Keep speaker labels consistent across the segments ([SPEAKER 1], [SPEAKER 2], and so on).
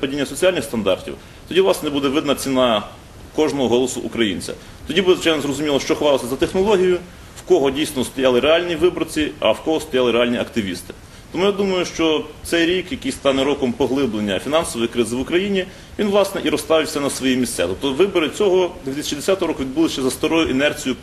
[SPEAKER 1] падіння соціальних стандартів, тоді власне буде видна ціна кожного голосу українця. Тоді буде звичайно зрозуміло, що ховалося за технологією, в кого дійсно стояли реальні виборці, а в кого стояли реальні активісти. Тому я думаю, що цей рік, який стане роком поглиблення фінансової кризи в Україні, він власне і розставився на свої місця. Тобто вибори цього 2010 року відбулися за старою інерцією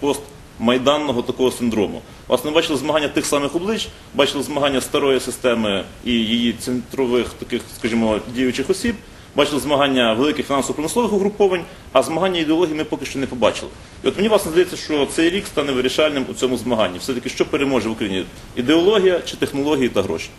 [SPEAKER 1] постмайданного такого синдрому. Власне, бачили змагання тих самих облич, бачили змагання старої системи і її центрових таких, скажімо, діючих осіб. Бачили змагання великих фінансово-промислових угруповань, а змагання ідеології ми поки що не побачили. І от мені власне здається, що цей рік стане вирішальним у цьому змаганні. Все-таки що переможе в Україні? Ідеологія чи технології та гроші?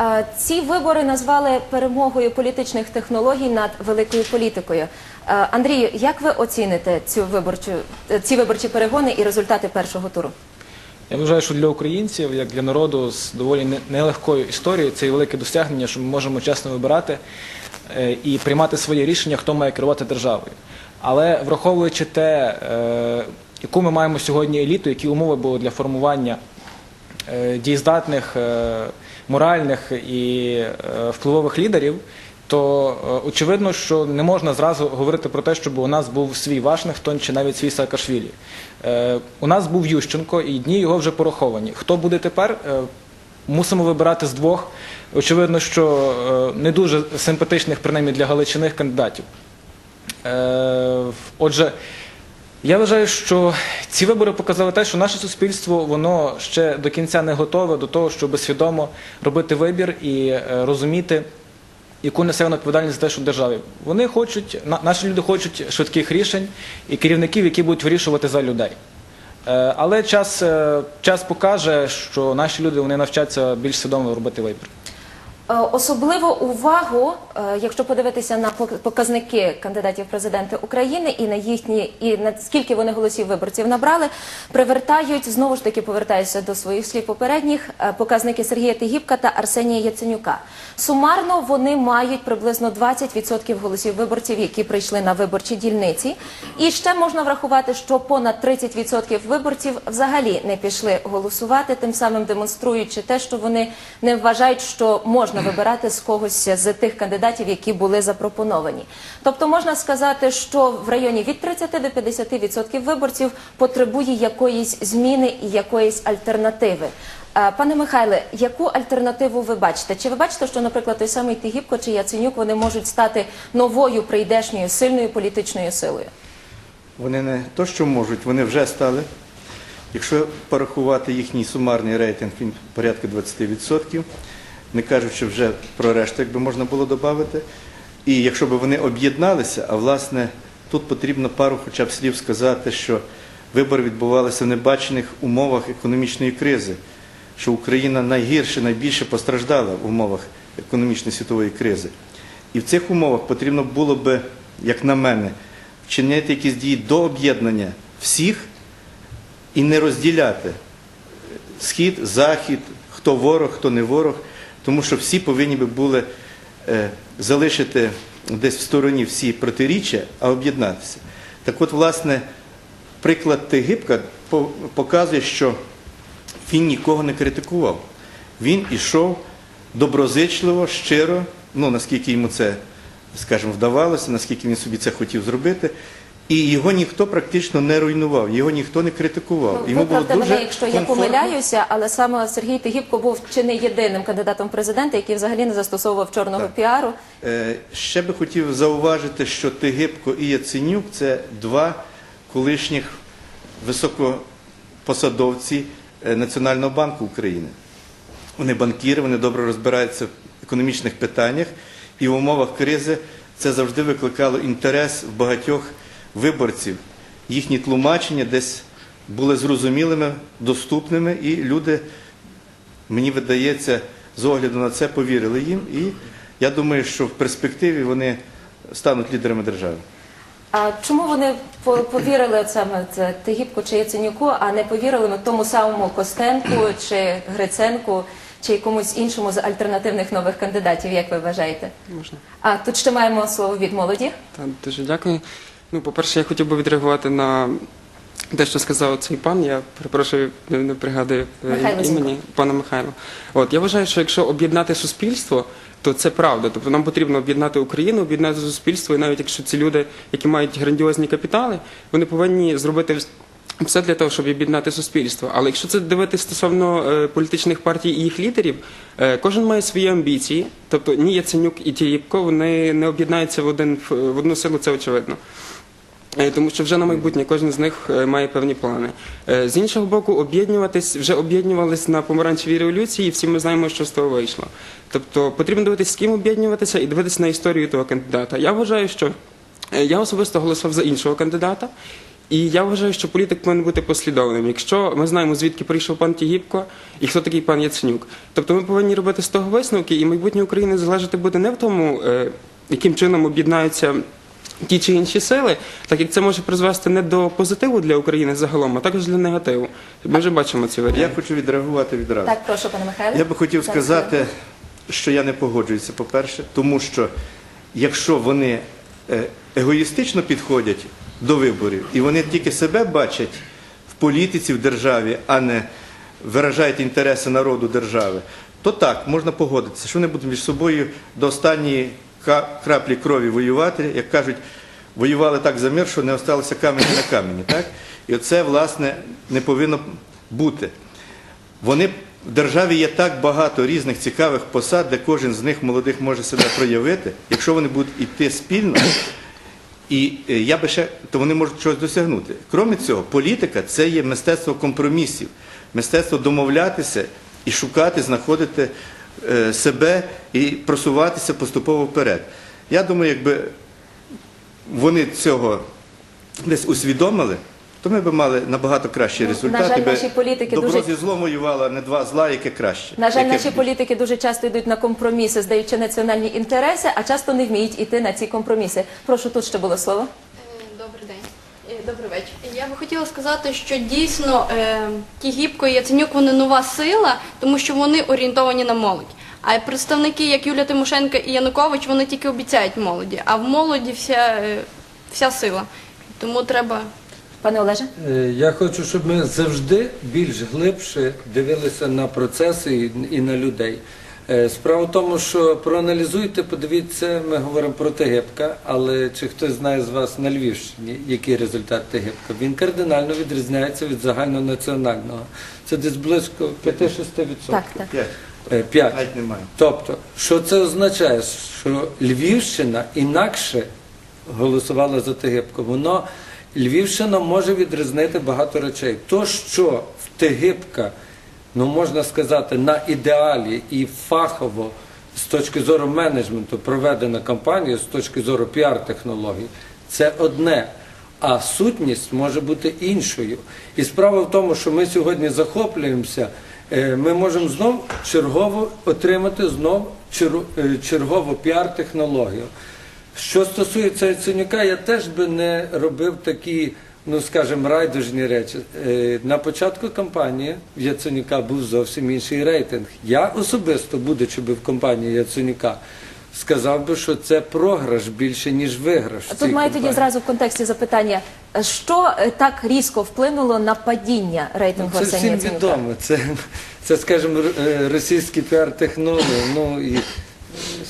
[SPEAKER 2] Е, Ці вибори назвали перемогою політичних технологій над великою політикою. Е, Андрію, як ви оціните цю виборчу е, ці виборчі перегони і результати першого туру?
[SPEAKER 3] Я вважаю, що для українців, як для народу з доволі нелегкою історією, це є велике досягнення, що ми можемо чесно вибирати е, і приймати своє рішення, хто має керувати державою. Але враховуючи те, яку ми маємо сьогодні еліту, які умови були для формування дієздатних, моральних і впливових лідерів, то е, очевидно, що не можна зразу говорити про те, щоб у нас був свій Вашингтон чи навіть свій Саакашвілі. Е, У нас був Ющенко, і дні його вже пораховані. Хто буде тепер? Е, Мусимо вибирати з двох. Очевидно, що не дуже симпатичних, принаймні для Галичини, кандидатів. Отже, я вважаю, що ці вибори показали те, що наше суспільство воно ще до кінця не готове до того, щоб свідомо робити вибір і розуміти, яку несе вона відповідальність за те, що в державі. Вони хочуть, на- наші люди хочуть швидких рішень і керівників, які будуть вирішувати за людей. Е, Але час, е, час покаже, що наші люди вони навчаться більш свідомо робити вибір.
[SPEAKER 2] Е, Особливу увагу, е, якщо подивитися на пок- показники кандидатів в президенти України і на їхні, і на скільки вони голосів виборців набрали, привертають знову ж таки повертаюся до своїх слів попередніх е, показники Сергія Тигіпка та Арсенія Яценюка. Сумарно вони мають приблизно 20% голосів виборців, які прийшли на виборчі дільниці. І ще можна врахувати, що понад 30% виборців взагалі не пішли голосувати, тим самим демонструючи те, що вони не вважають, що можна вибирати з когось з тих кандидатів, які були запропоновані. Тобто можна сказати, що в районі від 30 до 50% виборців потребує якоїсь зміни і якоїсь альтернативи. Е, Пане Михайле, яку альтернативу ви бачите? Чи ви бачите, що, наприклад, той самий Тигіпко чи Яценюк вони можуть стати новою прийдешньою сильною політичною силою?
[SPEAKER 4] Вони не то, що можуть, вони вже стали. Якщо порахувати їхній сумарний рейтинг, він порядка 20%, не кажучи вже про решту, якби можна було додати. І якщо б вони об'єдналися, а власне тут потрібно пару хоча б слів сказати, що вибори відбувалися в небачених умовах економічної кризи, що Україна найгірше, найбільше постраждала в умовах економічної світової кризи. І в цих умовах потрібно було би, як на мене, вчинити якісь дії до об'єднання всіх і не розділяти схід, захід, хто ворог, хто не ворог, тому що всі повинні би були е, залишити десь в стороні всі протиріччя, а об'єднатися. Так от, власне, приклад Тигибка по- показує, що він нікого не критикував. Він ішов доброзичливо, щиро, ну наскільки йому це, скажімо, вдавалося, наскільки він собі це хотів зробити. І його ніхто практично не руйнував, його ніхто не критикував.
[SPEAKER 2] Ну, Виправте мене, якщо я помиляюся, але саме Сергій Тигіпко був чи не єдиним кандидатом в президенти, який взагалі не застосовував чорного
[SPEAKER 4] Так.
[SPEAKER 2] піару.
[SPEAKER 4] Е, Ще би хотів зауважити, що Тигибко і Яценюк це два колишніх високопосадовці е, Національного банку України. Вони банкіри, вони добре розбираються в економічних питаннях, і в умовах кризи це завжди викликало інтерес в багатьох виборців. Їхні тлумачення десь були зрозумілими, доступними, і люди, мені видається, з огляду на це повірили їм. І я думаю, що в перспективі вони стануть лідерами держави.
[SPEAKER 2] А чому вони повірили саме це Тигіпку чи Яценюку, а не повірили тому самому Костенку чи Гриценку чи якомусь іншому з альтернативних нових кандидатів, як ви вважаєте?
[SPEAKER 5] Можна.
[SPEAKER 2] А тут ще маємо слово від молоді.
[SPEAKER 5] Так, дуже дякую. Ну, по-перше, я хотів би відреагувати на те, що сказав цей пан. Я перепрошую, не, не пригадую е,
[SPEAKER 2] Михайло
[SPEAKER 5] імені пана Михайла. От я вважаю, що якщо об'єднати суспільство, то це правда. Тобто нам потрібно об'єднати Україну, об'єднати суспільство, і навіть якщо ці люди, які мають грандіозні капітали, вони повинні зробити все для того, щоб об'єднати суспільство. Але якщо це дивитися стосовно е, політичних партій і їх лідерів, е, кожен має свої амбіції. Тобто ні Яценюк і Тієпко вони не об'єднаються в один в одну силу, це очевидно. Е, Тому що вже на майбутнє кожен з них е, має певні плани. Е, З іншого боку, об'єднуватись вже об'єднувались на помаранчевій революції, і всі ми знаємо, що з того вийшло. Тобто потрібно дивитися, з ким об'єднуватися і дивитися на історію того кандидата. Я вважаю, що я особисто голосував за іншого кандидата. І я вважаю, що політик повинен бути послідовним. Якщо ми знаємо, звідки прийшов пан Тігіпко і хто такий пан Яценюк, тобто ми повинні робити з того висновки, і майбутнє України залежати буде не в тому, яким чином об'єднаються ті чи інші сили, так як це може призвести не до позитиву для України загалом, а також для негативу. Ми вже бачимо ці
[SPEAKER 4] Я хочу відреагувати відразу.
[SPEAKER 2] Так, прошу, пане Михайло.
[SPEAKER 4] Я би хотів сказати, що я не погоджуюся, по-перше, тому що якщо вони е, егоїстично підходять до виборів і вони тільки себе бачать в політиці, в державі, а не виражають інтереси народу держави, то так, можна погодитися, що вони будуть між собою до останньої краплі крові воювати, як кажуть, воювали так за мир, що не осталося камені на камені. Так? І оце, власне, не повинно бути. Вони в державі є так багато різних цікавих посад, де кожен з них молодих може себе проявити. Якщо вони будуть йти спільно, і е, я би ще, то вони можуть щось досягнути. Крім цього, політика це є мистецтво компромісів, мистецтво домовлятися і шукати, знаходити себе і просуватися поступово вперед. Я думаю, якби вони цього десь усвідомили, то ми б мали набагато кращі
[SPEAKER 2] Ну, на жаль, наші політики
[SPEAKER 4] добро
[SPEAKER 2] дуже-
[SPEAKER 4] зі злом воювало, не два зла, яке краще.
[SPEAKER 2] На жаль,
[SPEAKER 4] Яке
[SPEAKER 2] наші політики дуже часто йдуть на компроміси, здаючи національні інтереси, а часто не вміють іти на ці компроміси. Прошу, тут ще було слово.
[SPEAKER 6] Е, Добрий день. Е, Добрий вечір. Я би хотіла сказати, що дійсно е, Тігіпко і Яценюк вони нова сила, тому що вони орієнтовані на молодь. А представники, як Юлія Тимошенко і Янукович, вони тільки обіцяють молоді, а в молоді вся, е, вся сила. Тому треба
[SPEAKER 2] Пане Олеже.
[SPEAKER 7] Е, Я хочу, щоб ми завжди більш глибше дивилися на процеси і на людей. Е, Справа в тому, що проаналізуйте, подивіться, ми говоримо про Тегибка, але чи хтось знає з вас на Львівщині, який результат Тегибка? Він кардинально відрізняється від загальнонаціонального. Це десь близько 5-6%.
[SPEAKER 2] Так, так.
[SPEAKER 4] П'ять.
[SPEAKER 7] Е. Тобто, що це означає? Що Львівщина інакше голосувала за Тегибко. Воно Львівщина може відрізнити багато речей. То, що в Тегибка, ну можна сказати, на ідеалі і фахово з точки зору менеджменту проведена кампанія, з точки зору піар-технологій, це одне. А сутність може бути іншою. І справа в тому, що ми сьогодні захоплюємося, е, ми можемо знов чергово отримати знов е, чергову піар-технологію. Що стосується Яценюка, я теж би не робив такі, ну скажімо, райдужні речі. Е, На початку кампанії в Яценюка був зовсім інший рейтинг. Я особисто, будучи би в компанії Яценюка, сказав би, що це програш більше, ніж виграш.
[SPEAKER 2] Тут маю тоді зразу в контексті запитання, що е, так різко вплинуло на падіння рейтингу
[SPEAKER 7] Це
[SPEAKER 2] Арсенія
[SPEAKER 7] всім
[SPEAKER 2] Яценюка?
[SPEAKER 7] відомо. Це, це скажімо, е, російські піар-технології. Ну і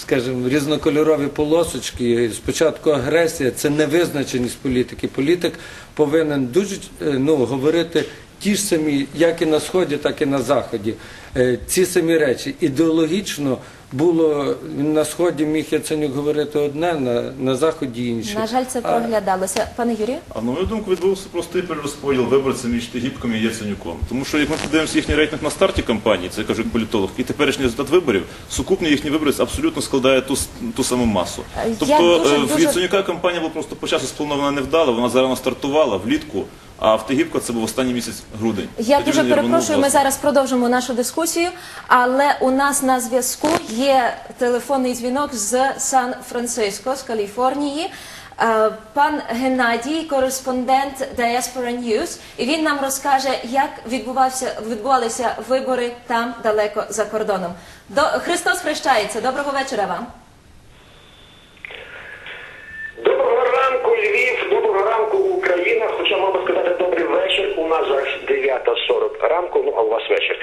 [SPEAKER 7] скажімо, різнокольорові полосочки. Спочатку агресія це невизначеність політики. Політик повинен дуже е, ну, говорити ті ж самі, як і на сході, так і на заході. Е, Ці самі речі. Ідеологічно було на сході міг Яценюк говорити одне, на, на заході інше.
[SPEAKER 2] На жаль, це
[SPEAKER 7] А-
[SPEAKER 2] проглядалося. Пане Юрію?
[SPEAKER 1] А на мою думку, відбувся простий перерозподіл виборців між Тигіпком і Яценюком. Тому що як ми подивимося їхній рейтинг на старті кампанії, це я кажу як політолог, і теперішній результат виборів, сукупний їхній виборець абсолютно складає ту, ту саму масу. Тобто
[SPEAKER 2] дуже-
[SPEAKER 1] в
[SPEAKER 2] дуже-
[SPEAKER 1] Яценюка кампанія була просто по часу спланована невдала, вона зарано стартувала влітку, а в Тигіпка це був останній місяць грудень.
[SPEAKER 2] Я
[SPEAKER 1] Тоді
[SPEAKER 2] дуже перепрошую, ми
[SPEAKER 1] власне.
[SPEAKER 2] зараз продовжимо нашу дискусію, але у нас на зв'язку є телефонний дзвінок з Сан-Франциско, з Каліфорнії. Е, Пан Геннадій, кореспондент Diaspora News, і він нам розкаже, як відбувався, відбувалися вибори там далеко за кордоном. До Христос хрещається. Доброго вечора вам.
[SPEAKER 8] Доброго ранку, Львів, доброго ранку, Україна. Хоча мав сказати добрий вечір. У нас зараз 9.40 ранку, ну а у вас вечір.